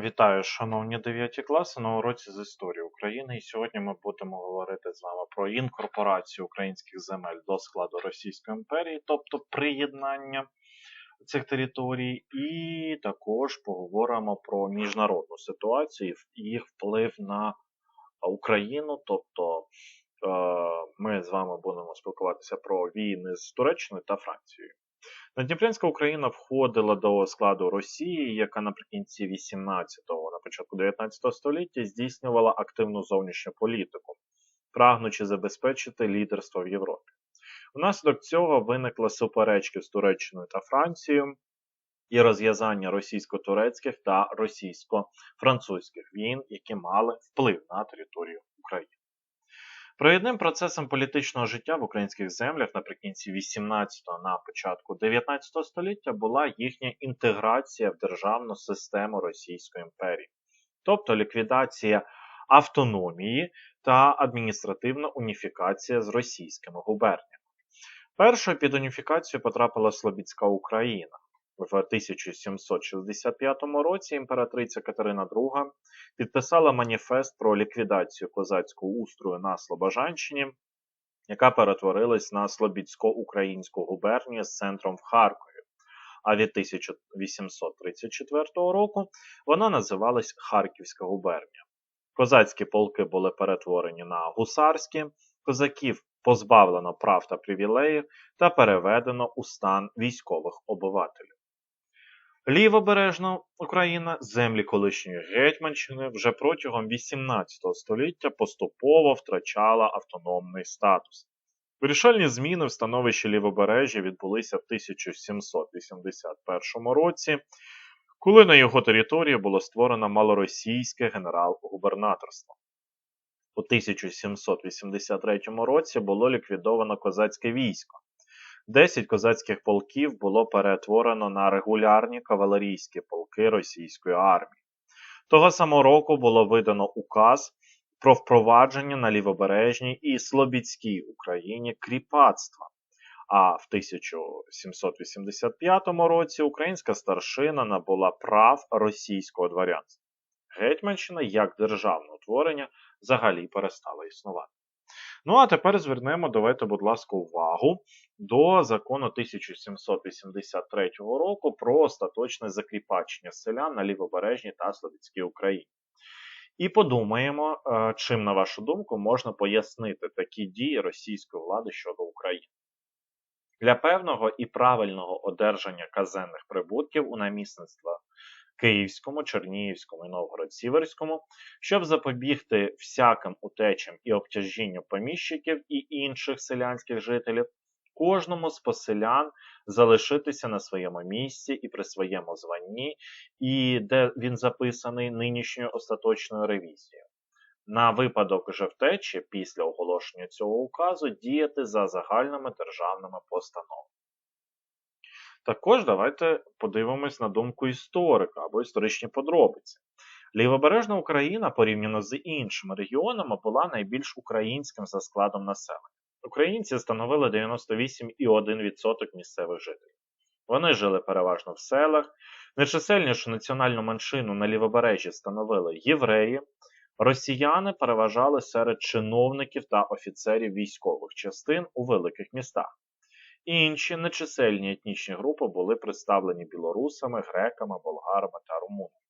Вітаю, шановні 9 класи на уроці з історії України. І сьогодні ми будемо говорити з вами про інкорпорацію українських земель до складу Російської імперії, тобто приєднання цих територій, і також поговоримо про міжнародну ситуацію і їх вплив на Україну. Тобто е, ми з вами будемо спілкуватися про війни з Туреччиною та Францією. Надніпрянська Україна входила до складу Росії, яка наприкінці 18-го, на початку 19 століття здійснювала активну зовнішню політику, прагнучи забезпечити лідерство в Європі. Внаслідок цього виникли суперечки з Туреччиною та Францією і розв'язання російсько-турецьких та російсько-французьких війн, які мали вплив на територію України. Провідним процесом політичного життя в українських землях наприкінці 18-го на початку 19 століття була їхня інтеграція в державну систему Російської імперії, тобто ліквідація автономії та адміністративна уніфікація з російськими губерніями. Першою під уніфікацію потрапила Слобідська Україна. В 1765 році імператриця Катерина II підписала маніфест про ліквідацію козацького устрою на Слобожанщині, яка перетворилась на Слобідсько-українську губернію з центром в Харкові. А від 1834 року вона називалась Харківська губернія. Козацькі полки були перетворені на гусарські, козаків позбавлено прав та привілеїв та переведено у стан військових обивателів. Лівобережна Україна, землі колишньої Гетьманщини, вже протягом XVIII століття поступово втрачала автономний статус. Вирішальні зміни в становищі лівобережжя відбулися в 1781 році, коли на його території було створено малоросійське генерал-губернаторство. У 1783 році було ліквідовано козацьке військо. Десять козацьких полків було перетворено на регулярні кавалерійські полки російської армії. Того самого року було видано указ про впровадження на лівобережній і Слобідській Україні кріпацтва. А в 1785 році українська старшина набула прав російського дворянства. Гетьманщина як державне утворення взагалі перестала існувати. Ну, а тепер звернемо, давайте, будь ласка, увагу до закону 1783 року про остаточне закріпачення селян на лівобережній та Слобідській Україні. І подумаємо, е, чим, на вашу думку, можна пояснити такі дії російської влади щодо України. Для певного і правильного одержання казенних прибутків у намісництва Київському, Чернігівському і Новгород-Сіверському, щоб запобігти всяким утечам і обтяжінню поміщиків і інших селянських жителів, кожному з поселян залишитися на своєму місці і при своєму званні, і де він записаний нинішньою остаточною ревізією. На випадок же втечі після оголошення цього указу діяти за загальними державними постановами. Також давайте подивимось на думку історика або історичні подробиці. Лівобережна Україна, порівняно з іншими регіонами, була найбільш українським за складом населення. Українці становили 98,1% місцевих жителів. Вони жили переважно в селах. Найчисельнішу національну меншину на лівобережжі становили євреї, росіяни переважали серед чиновників та офіцерів військових частин у великих містах. Інші нечисельні етнічні групи були представлені білорусами, греками, болгарами та румунами.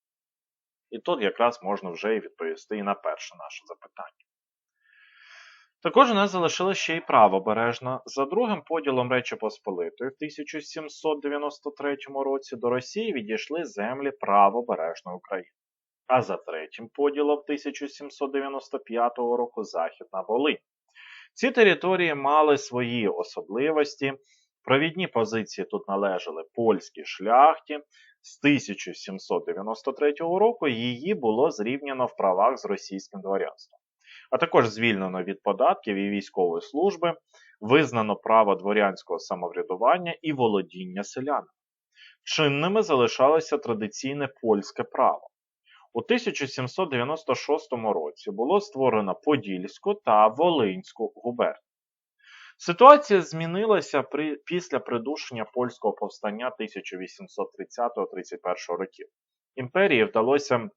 І тут якраз можна вже і відповісти і на перше наше запитання. Також у нас залишилося ще й правобережна. За другим поділом Речі Посполитої в 1793 році до Росії відійшли землі правобережної України. А за третім поділом 1795 року Західна Волинь. Ці території мали свої особливості. Провідні позиції тут належали польській шляхті. З 1793 року її було зрівняно в правах з російським дворянством, а також звільнено від податків і військової служби, визнано право дворянського самоврядування і володіння селянами. Чинними залишалося традиційне польське право. У 1796 році було створено Подільську та Волинську губернію. Ситуація змінилася при, після придушення польського повстання 1830-31 років. імперії вдалося,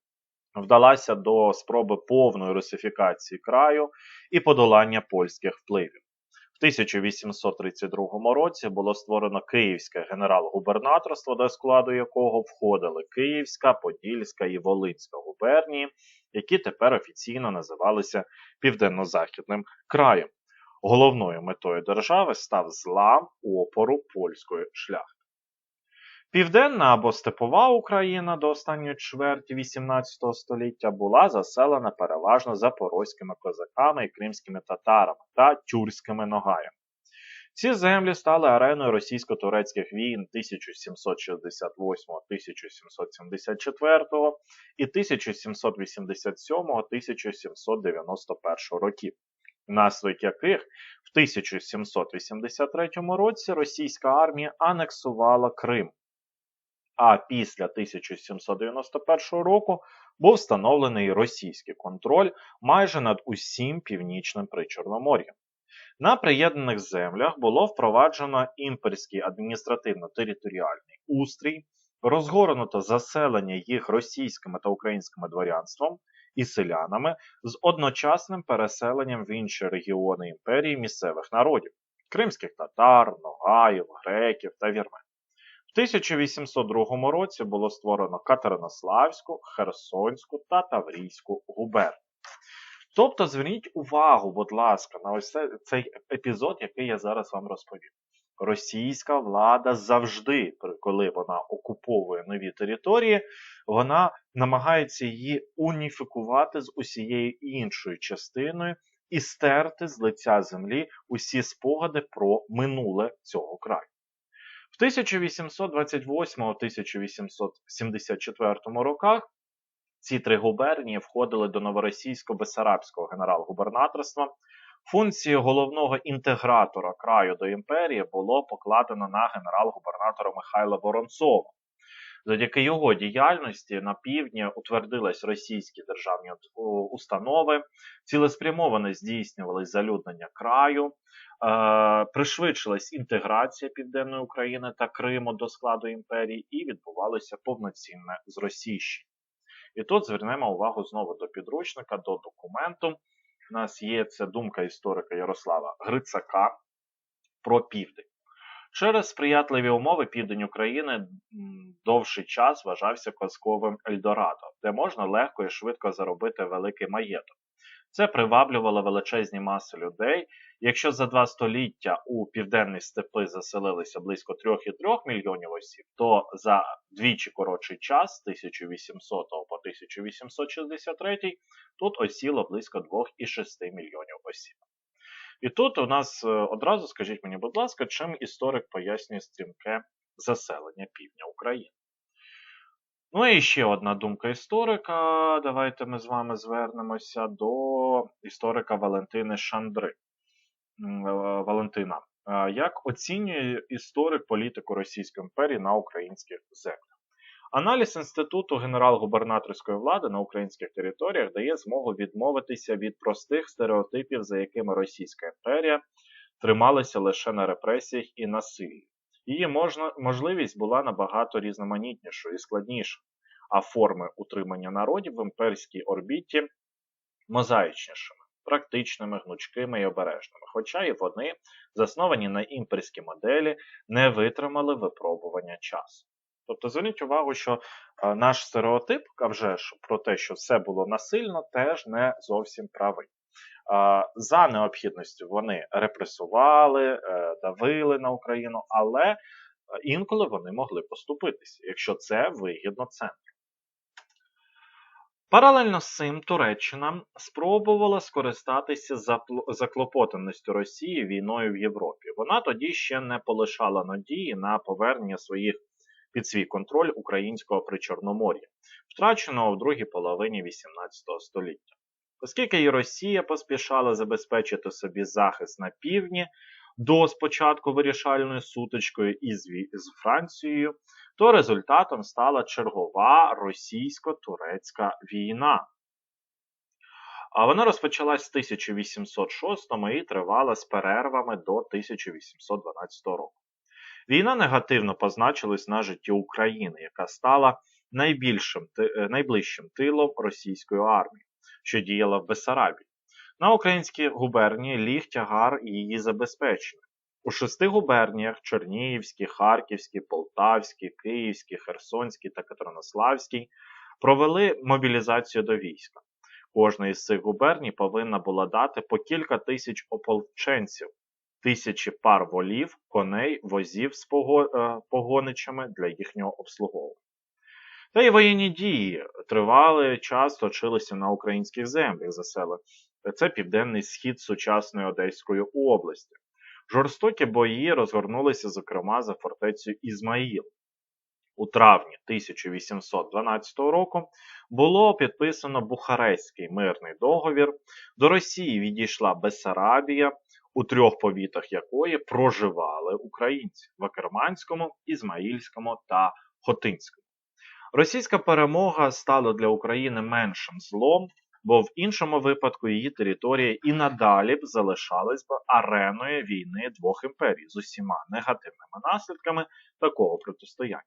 вдалася до спроби повної русифікації краю і подолання польських впливів. В 1832 році було створено Київське генерал-губернаторство, до складу якого входили Київська, Подільська і Волинська губернії, які тепер офіційно називалися Південно-Західним краєм. Головною метою держави став злам опору польської шляхти. Південна або Степова Україна до останньої чверті XVIII століття була заселена переважно запорозькими козаками і кримськими татарами та тюркськими ногаями. Ці землі стали ареною російсько-турецьких війн 1768-1774 і 1787-1791 років, внаслідок яких в 1783 році російська армія анексувала Крим а після 1791 року був встановлений російський контроль майже над усім північним причорномор'ям. На приєднаних землях було впроваджено імперський адміністративно-територіальний устрій, розгорнуто заселення їх російськими та українськими дворянством і селянами з одночасним переселенням в інші регіони імперії місцевих народів кримських татар, ногаїв, греків та вірмен. 1802 році було створено Катеринославську, Херсонську та Таврійську губернію. Тобто зверніть увагу, будь ласка, на ось цей епізод, який я зараз вам розповів. Російська влада завжди, коли вона окуповує нові території, вона намагається її уніфікувати з усією іншою частиною і стерти з лиця землі усі спогади про минуле цього краю. В 1828-1874 роках ці три губернії входили до новоросійсько-бесарабського генерал-губернаторства. Функції головного інтегратора краю до імперії було покладено на генерал-губернатора Михайла Воронцова. Завдяки його діяльності на півдні утвердились російські державні установи, цілеспрямовано здійснювалось залюднення краю, е, пришвидшилась інтеграція Південної України та Криму до складу імперії, і відбувалося повноцінне зросійщення. І тут звернемо увагу знову до підручника, до документу. У нас є ця думка історика Ярослава Грицака про південь. Через сприятливі умови південь України довший час вважався казковим Ельдорадо, де можна легко і швидко заробити великий маєток. Це приваблювало величезні маси людей. Якщо за два століття у південні степи заселилися близько 3,3 мільйонів осіб, то за двічі коротший час, з 1800 по 1863, тут осіло близько 2,6 мільйонів осіб. І тут у нас е, одразу скажіть мені, будь ласка, чим історик пояснює стрімке заселення півдня України. Ну і ще одна думка історика. Давайте ми з вами звернемося до історика Валентини Шандри. Е, Валентина. Е, як оцінює історик політику Російської імперії на українських землях? Аналіз інституту генерал-губернаторської влади на українських територіях дає змогу відмовитися від простих стереотипів, за якими Російська імперія трималася лише на репресіях і насиллі. Її можна, можливість була набагато різноманітнішою і складнішою, а форми утримання народів в імперській орбіті мозаїчнішими, практичними, гнучкими і обережними. Хоча і вони, засновані на імперській моделі, не витримали випробування часу. Тобто зверніть увагу, що е, наш стереотип, а вже ж про те, що все було насильно, теж не зовсім правий. Е, за необхідністю вони репресували, е, давили на Україну, але інколи вони могли поступитися, якщо це вигідно центру. Паралельно з цим Туреччина спробувала скористатися заклопотаністю Росії війною в Європі. Вона тоді ще не полишала надії на повернення своїх під свій контроль українського причорномор'я, втраченого в другій половині XVIII століття. Оскільки і Росія поспішала забезпечити собі захист на півдні до спочатку вирішальною сутичкою із, з Францією, то результатом стала чергова російсько-турецька війна. А вона розпочалась з 1806 і тривала з перервами до 1812 року. Війна негативно позначилась на житті України, яка стала найбільшим, е, найближчим тилом російської армії, що діяла в Бессарабії. На українські губернії ліг тягар її забезпечення. У шести губерніях Чернігівській, Харківській, Полтавській, Київській, Херсонській та Катеринославській провели мобілізацію до війська. Кожна із цих губерній повинна була дати по кілька тисяч ополченців, тисячі пар волів, коней, возів з е, погоничами для їхнього обслуговування. Та й воєнні дії тривалий час точилися на українських землях заселених. Це південний схід сучасної Одеської області. Жорстокі бої розгорнулися, зокрема, за фортецею Ізмаїл. У травні 1812 року було підписано Бухарестський мирний договір. До Росії відійшла Бессарабія, у трьох повітах якої проживали українці в Акерманському, Ізмаїльському та Хотинському. Російська перемога стала для України меншим злом, бо в іншому випадку її територія і надалі б залишалась б ареною війни двох імперій з усіма негативними наслідками такого протистояння.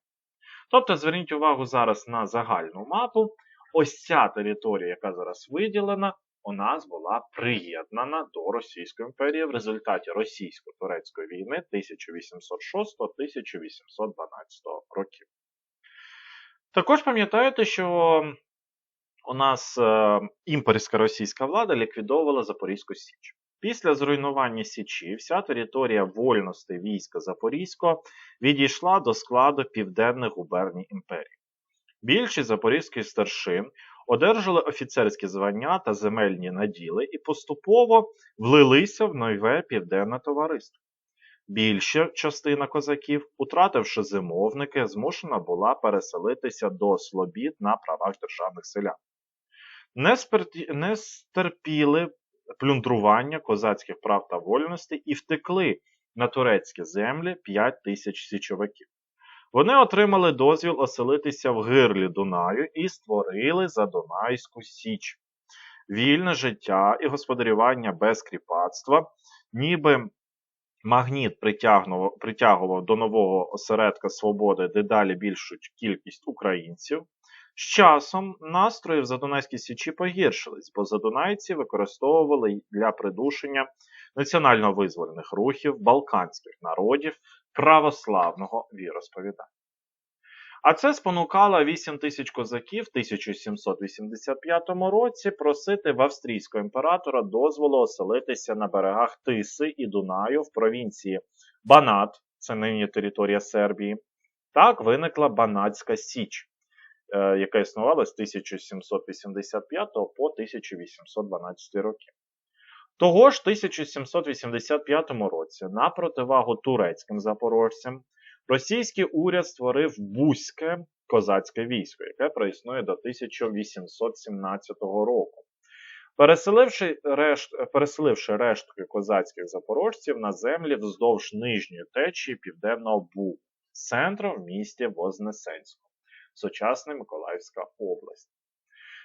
Тобто, зверніть увагу зараз на загальну мапу. Ось ця територія, яка зараз виділена, у нас була приєднана до Російської імперії в результаті російсько-турецької війни 1806-1812 років. Також пам'ятаєте, що у нас е, імперська російська влада ліквідовувала Запорізьку Січ. Після зруйнування Січі вся територія вольностей війська Запорізького відійшла до складу південних губерній імперії. Більшість запорізьких старшин одержали офіцерські звання та земельні наділи і поступово влилися в нове південне товариство. Більша частина козаків, утративши зимовники, змушена була переселитися до слобід на правах державних селян. Не, сперті... не стерпіли плюндрування козацьких прав та вольностей і втекли на турецькі землі 5 тисяч січовиків. Вони отримали дозвіл оселитися в гирлі Дунаю і створили Задунайську Січ. Вільне життя і господарювання без кріпацтва, ніби магніт притягував до нового осередка свободи дедалі більшу кількість українців. З часом настрої в Задунайській Січі погіршились, бо задунайці використовували для придушення національно-визвольних рухів балканських народів православного віросповідання. А це спонукало 8 тисяч козаків в 1785 році просити в австрійського імператора дозволу оселитися на берегах Тиси і Дунаю в провінції Банат, це нині територія Сербії. Так виникла Банатська Січ, е, яка існувала з 1785 по 1812 роки. Того ж 1785 році, на противагу турецьким запорожцям, російський уряд створив Бузьке козацьке військо, яке проіснує до 1817 року. Переселивши, решт, переселивши рештки козацьких запорожців на землі вздовж нижньої течії Південного Бугу, центру в місті Вознесенську, сучасна Миколаївська область.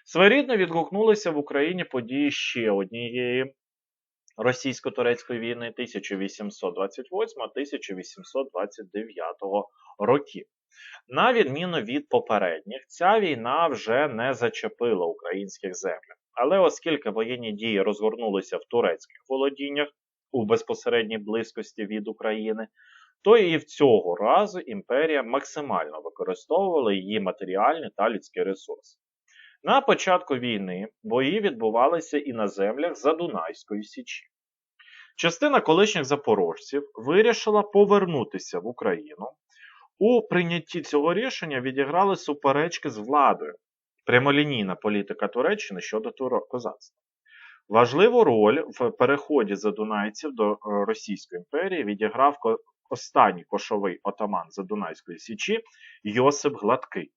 Своєрідно відгукнулися в Україні події ще однієї російсько-турецької війни 1828-1829 років. На відміну від попередніх, ця війна вже не зачепила українських землях. Але оскільки воєнні дії розгорнулися в турецьких володіннях у безпосередній близькості від України, то і в цього разу імперія максимально використовувала її матеріальні та людські ресурси. На початку війни бої відбувалися і на землях Задунайської Січі. Частина колишніх запорожців вирішила повернутися в Україну. У прийнятті цього рішення відіграли суперечки з владою, прямолінійна політика Туреччини щодо козацтва. Важливу роль в переході задунайців до Російської імперії відіграв останній кошовий отаман Задунайської Січі Йосип Гладкий.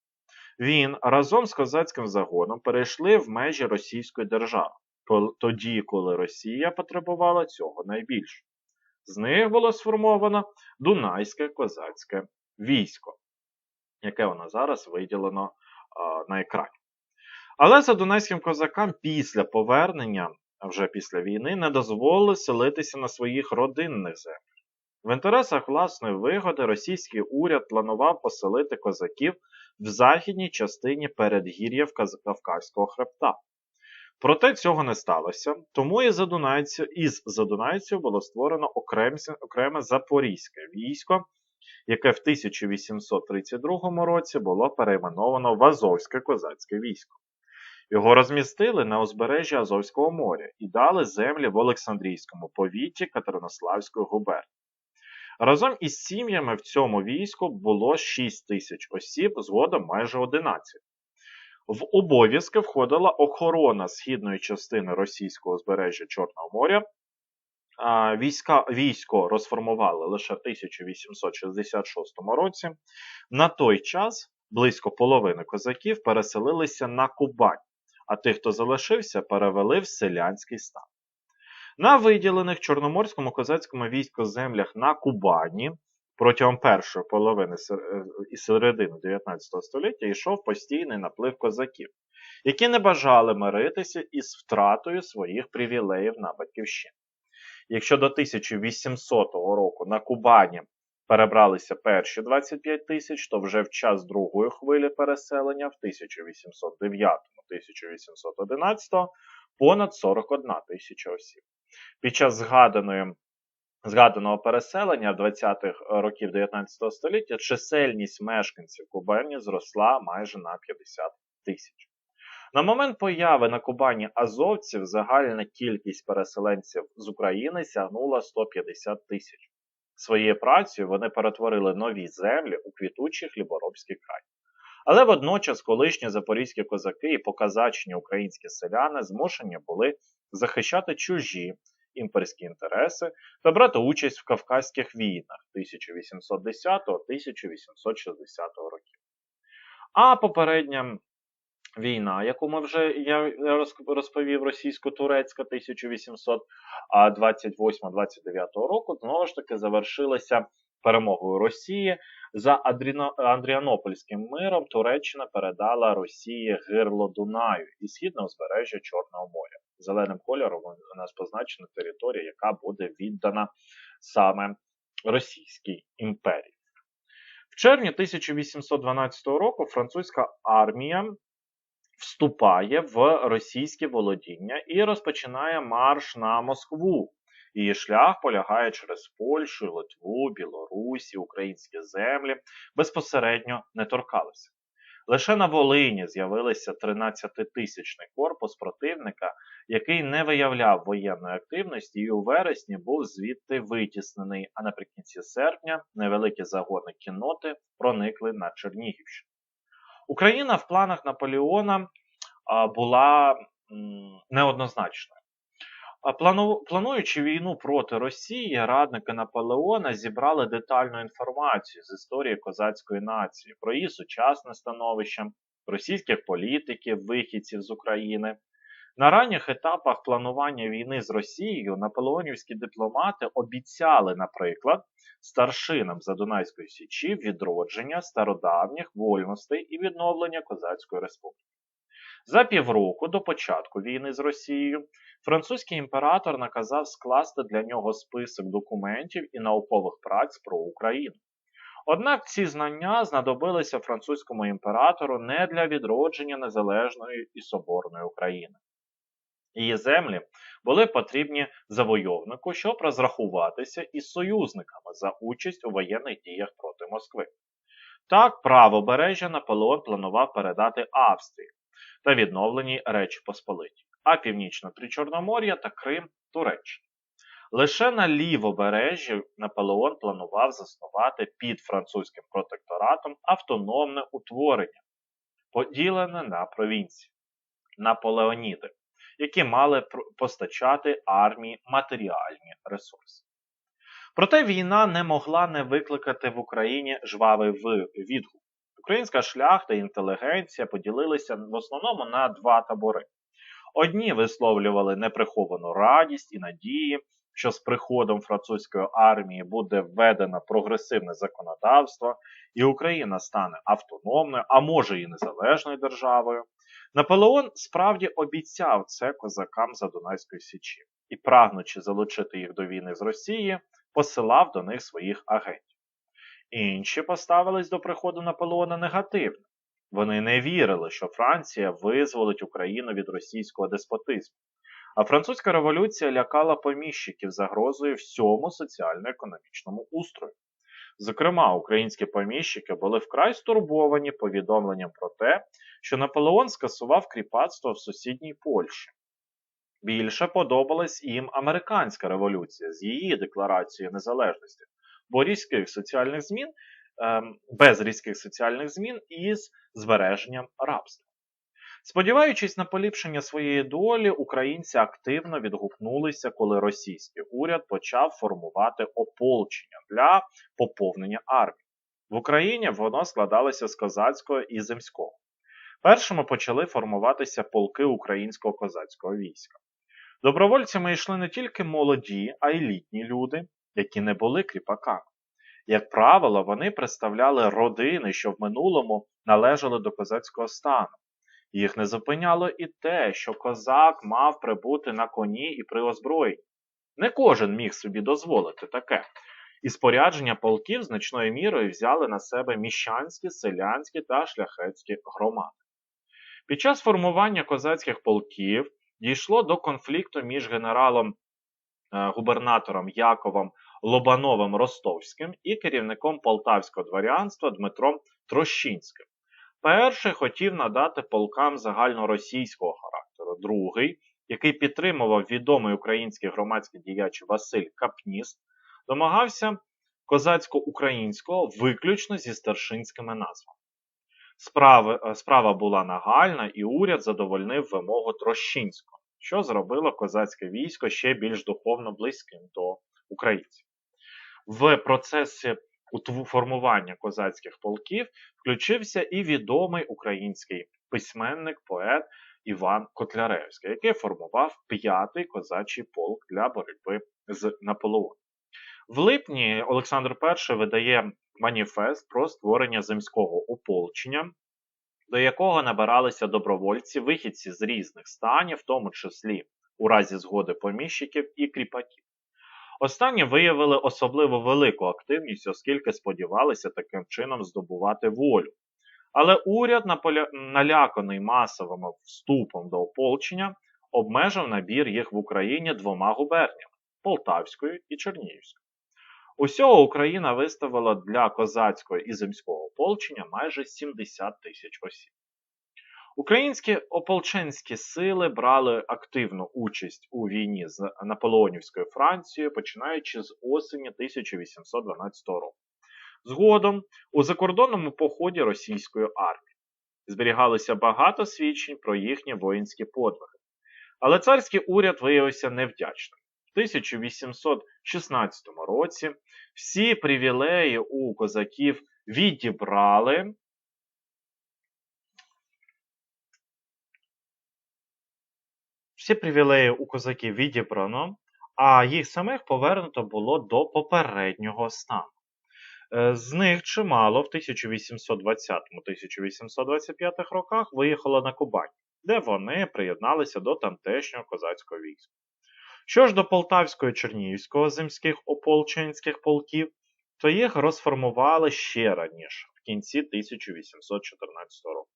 Він разом з козацьким загоном перейшли в межі Російської держави, тоді, коли Росія потребувала цього найбільше. З них було сформовано Дунайське козацьке військо, яке воно зараз виділено а, на екрані. Але за дунайським козакам після повернення, вже після війни, не дозволили селитися на своїх родинних землях. В інтересах власної вигоди російський уряд планував поселити козаків в західній частині передгір'я Вказ- Кавказького хребта. Проте цього не сталося, тому і за Дунайцю, із Задунайців було створено окремся- окреме запорізьке військо, яке в 1832 році було перейменовано в Азовське козацьке військо. Його розмістили на узбережжі Азовського моря і дали землі в Олександрійському повіті Катеринославської губернії. Разом із сім'ями в цьому війську було 6 тисяч осіб, згодом майже 11. В обов'язки входила охорона східної частини російського узбережжя Чорного моря. Війська, військо розформували лише в 1866 році. На той час близько половини козаків переселилися на Кубань, а тих, хто залишився, перевели в селянський стан. На виділених Чорноморському козацькому війську землях на Кубані протягом першої половини е, і середини 19 століття йшов постійний наплив козаків, які не бажали миритися із втратою своїх привілеїв на батьківщині. Якщо до 1800 року на Кубані перебралися перші 25 тисяч, то вже в час другої хвилі переселення в 1809-1811 понад 41 тисяча осіб. Під час згаданої згаданого переселення 20-х років 19 століття чисельність мешканців Кубані зросла майже на 50 тисяч. На момент появи на Кубані азовців загальна кількість переселенців з України сягнула 150 тисяч. Своєю працею вони перетворили нові землі у квітучий хліборобський край. Але водночас колишні запорізькі козаки і показачні українські селяни змушені були захищати чужі імперські інтереси та брати участь в Кавказьких війнах 1810-1860 років. А попередня війна, яку ми вже я розповів, російсько-турецька 1828-29 року, знову ж таки завершилася перемогою Росії. За Андріанопольським миром Туреччина передала Росії гирло Дунаю і східне узбережжя Чорного моря. Зеленим кольором у нас позначена територія, яка буде віддана саме Російській імперії. В червні 1812 року французька армія вступає в російське володіння і розпочинає марш на Москву. Її шлях полягає через Польщу, Литву, Білорусі, українські землі, безпосередньо не торкалися. Лише на Волині з'явився 13-тисячний корпус противника, який не виявляв воєнної активності і у вересні був звідти витіснений, а наприкінці серпня невеликі загони кінноти проникли на Чернігівщину. Україна в планах Наполеона була неоднозначною. Плануючи війну проти Росії, радники Наполеона зібрали детальну інформацію з історії козацької нації про її сучасне становище, російських політиків, вихідців з України. На ранніх етапах планування війни з Росією наполеонівські дипломати обіцяли, наприклад, старшинам Задунайської січі відродження стародавніх вольностей і відновлення Козацької республіки. За півроку до початку війни з Росією французький імператор наказав скласти для нього список документів і наукових праць про Україну. Однак ці знання знадобилися французькому імператору не для відродження незалежної і соборної України. Її землі були потрібні завойовнику, щоб розрахуватися із союзниками за участь у воєнних діях проти Москви. Так, правобережжя Наполеон планував передати Австрії та відновленій Речі Посполитій, а північно Тричорномор'я та Крим Туреччині. Лише на лівобережжі Наполеон планував заснувати під французьким протекторатом автономне утворення, поділене на провінції Наполеоніди, які мали постачати армії матеріальні ресурси. Проте війна не могла не викликати в Україні жвавий ви- відгук. Українська шляхта і інтелігенція поділилися в основному на два табори. Одні висловлювали неприховану радість і надії, що з приходом французької армії буде введено прогресивне законодавство, і Україна стане автономною, а може і незалежною державою. Наполеон справді обіцяв це козакам за Дунайської Січі і, прагнучи залучити їх до війни з Росії, посилав до них своїх агентів. Інші поставились до приходу Наполеона негативно. Вони не вірили, що Франція визволить Україну від російського деспотизму. А французька революція лякала поміщиків загрозою всьому соціально-економічному устрою. Зокрема, українські поміщики були вкрай стурбовані повідомленням про те, що Наполеон скасував кріпацтво в сусідній Польщі. Більше подобалась їм американська революція з її декларацією незалежності, бо різких соціальних змін без різких соціальних змін із збереженням рабства. Сподіваючись на поліпшення своєї долі, українці активно відгукнулися, коли російський уряд почав формувати ополчення для поповнення армії. В Україні воно складалося з козацького і земського. Першими почали формуватися полки українського козацького війська. Добровольцями йшли не тільки молоді, а й літні люди, які не були кріпаками. Як правило, вони представляли родини, що в минулому належали до козацького стану. Їх не зупиняло і те, що козак мав прибути на коні і при озброєнні. Не кожен міг собі дозволити таке. І спорядження полків значною мірою взяли на себе міщанські, селянські та шляхетські громади. Під час формування козацьких полків дійшло до конфлікту між генералом-губернатором Яковом Лобановим Ростовським і керівником полтавського дворянства Дмитром Трощинським. Перший хотів надати полкам загальноросійського характеру, другий, який підтримував відомий український громадський діяч Василь Капніст, домагався козацько-українського виключно зі старшинськими назвами. Справи, е, справа була нагальна, і уряд задовольнив вимогу Трощинського, що зробило козацьке військо ще більш духовно близьким до українців. В процесі формування козацьких полків включився і відомий український письменник, поет Іван Котляревський, який формував п'ятий козачий полк для боротьби з Наполеоном. В липні Олександр І видає маніфест про створення земського ополчення, до якого набиралися добровольці, вихідці з різних станів, в тому числі у разі згоди поміщиків і кріпаків. Останні виявили особливо велику активність, оскільки сподівалися таким чином здобувати волю. Але уряд, наляканий масовим вступом до ополчення, обмежив набір їх в Україні двома губерніями Полтавською і Чернігівською. Усього Україна виставила для козацького і земського ополчення майже 70 тисяч осіб. Українські ополченські сили брали активну участь у війні з Наполеонівською Францією, починаючи з осені 1812 року. Згодом у закордонному поході російської армії зберігалося багато свідчень про їхні воїнські подвиги. Але царський уряд виявився невдячним. В 1816 році всі привілеї у козаків відібрали Всі привілеї у козаків відібрано, а їх самих повернуто було до попереднього стану. Е, з них чимало в 1820-1825 роках виїхало на Кубань, де вони приєдналися до тамтешнього козацького війська. Що ж до Полтавського і Чернігівського земських ополченських полків, то їх розформували ще раніше, в кінці 1814 року.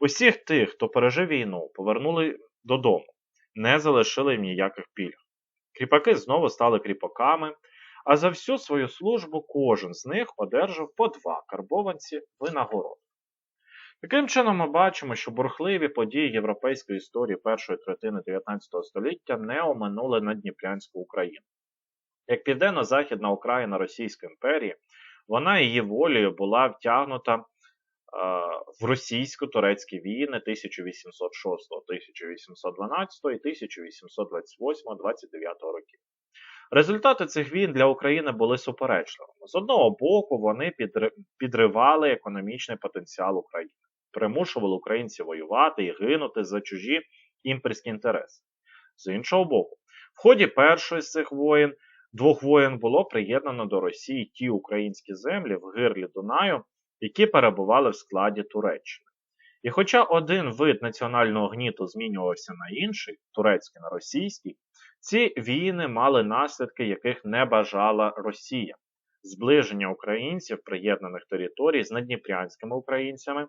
Усіх тих, хто пережив війну, повернули додому не залишили їм ніяких пільг. Кріпаки знову стали кріпаками, а за всю свою службу кожен з них одержав по два карбованці винагород. Таким чином, ми бачимо, що бурхливі події європейської історії першої третини 19 століття не оминули Надніпрянську Україну. Як південно-західна Україна Російської імперії, вона її волею була втягнута в російсько-турецькі війни 1806, 1812 і 1828-29 років. Результати цих війн для України були суперечливими. З одного боку, вони підривали економічний потенціал України, примушували українців воювати і гинути за чужі імперські інтереси. З іншого боку, в ході першої з цих воєн, двох воєн було приєднано до Росії ті українські землі в гирлі Дунаю, які перебували в складі Туреччини. І хоча один вид національного гніту змінювався на інший, турецький на російський, ці війни мали наслідки, яких не бажала Росія. Зближення українців приєднаних територій з надніпрянськими українцями,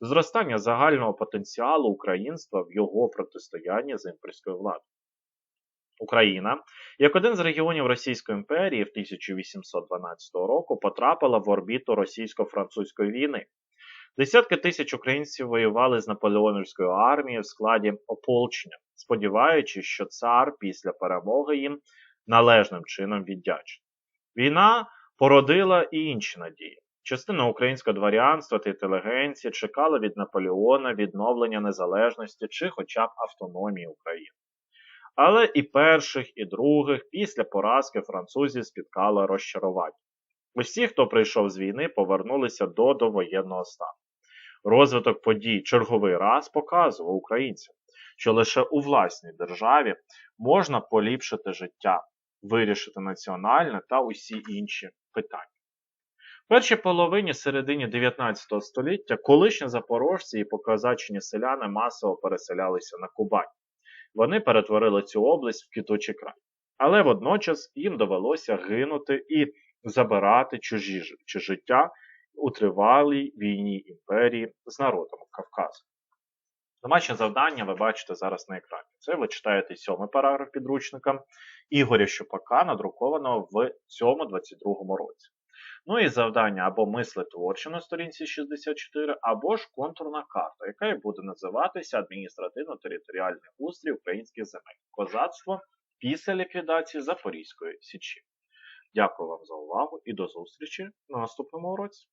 зростання загального потенціалу українства в його протистоянні з імперською владою. Україна, як один з регіонів Російської імперії в 1812 року потрапила в орбіту російсько-французької війни. Десятки тисяч українців воювали з наполеонівською армією в складі ополчення, сподіваючись, що цар після перемоги їм належним чином віддячить. Війна породила і інші надії. Частина українського дворянства та інтелігенції чекала від Наполеона відновлення незалежності чи хоча б автономії України. Але і перших, і других після поразки французів спіткало розчарування. Усі, хто прийшов з війни, повернулися до довоєнного стану. Розвиток подій черговий раз показував українцям, що лише у власній державі можна поліпшити життя, вирішити національне та усі інші питання. В першій половині середині 19 століття колишні запорожці і показачені селяни масово переселялися на Кубань. Вони перетворили цю область в квітучий край. Але водночас їм довелося гинути і забирати чужі життя у тривалій війні імперії з народом Кавказу. Домашнє завдання ви бачите зараз на екрані. Це ви читаєте сьомий параграф підручника Ігоря Щупака, надрукованого в цьому 22 році. Ну і завдання або мисли творче на сторінці 64, або ж контурна карта, яка і буде називатися адміністративно-територіальний устрій українських земель. Козацтво після ліквідації Запорізької Січі. Дякую вам за увагу і до зустрічі на наступному уроці.